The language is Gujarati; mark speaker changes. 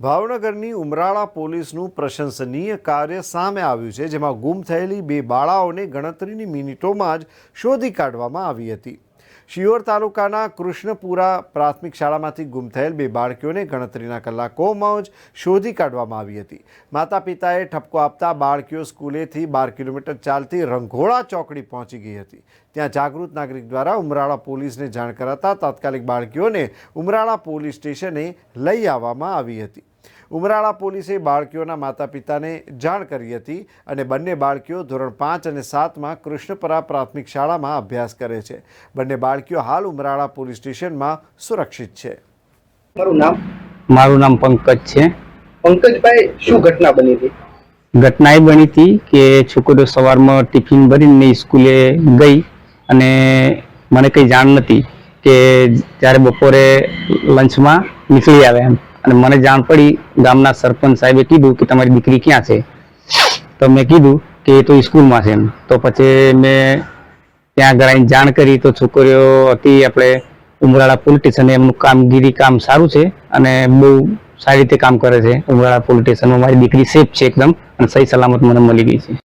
Speaker 1: ભાવનગરની ઉમરાળા પોલીસનું પ્રશંસનીય કાર્ય સામે આવ્યું છે, જેમાં ગુમ થયેલી બે બાળાઓને ગણતરીની મિનિટોમાં જ શોધી કાઢવામાં આવી હતી. શિયોર તાલુકાના કૃષ્ણપુરા પ્રાથમિક શાળામાંથી ગુમ થયેલ બે બાળકીઓને ગણતરીના કલાકોમાં જ શોધી કાઢવામાં આવી હતી. માતા પિતાએ ઠપકો આપતા બાળકીઓ સ્કૂલેથી બાર કિલોમીટર ચાલતી રંઘોળા ચોકડી પહોંચી ગઈ હતી. ત્યાં જાગૃત નાગરિક દ્વારા ઉમરાળા પોલીસને જાણ કરાતા તાત્કાલિક બાળકીઓને ઉમરાળા પોલીસ સ્ટેશને લઈ આવવામાં આવી હતી. ઉમરાળા પોલીસે બાળકીઓના માતા પિતાને જાણ કરી હતી અને બંને બાળકીઓ ધોરણ પાંચ અને સાતમાં કૃષ્ણપરા પ્રાથમિક શાળામાં અભ્યાસ કરે છે. બંને બાળકીઓ હાલ ઉમરાળા પોલીસ સ્ટેશનમાં સુરક્ષિત છે.
Speaker 2: મારું નામ?
Speaker 3: મારું નામ પંકજ છે.
Speaker 2: પંકજભાઈ શું ઘટના બની હતી?
Speaker 3: ઘટના એ બની હતી કે છોકરીઓ સવારમાં ટિફિન ભરીને સ્કૂલે ગઈ અને મને કંઈ જાણ નથી કે જ્યારે બપોરે લંચમાં નીકળી આવે એમ. અને મને જાણ પડી, ગામના સરપંચ સાહેબે કીધું કે તમારી દીકરી ક્યાં છે? તો મેં કીધું કે એ તો સ્કૂલમાં છે તો પછી મેં ત્યાં આગળ જાણ કરી તો છોકરીઓ હતી આપણે ઉમરાળા પોલીસ સ્ટેશન, એમનું કામગીરી કામ સારું છે અને બહુ સારી રીતે કામ કરે છે ઉમરાળા પોલીસ સ્ટેશનમાં. મારી દીકરી સેફ છે એકદમ અને સહી સલામત મને મળી ગઈ છે.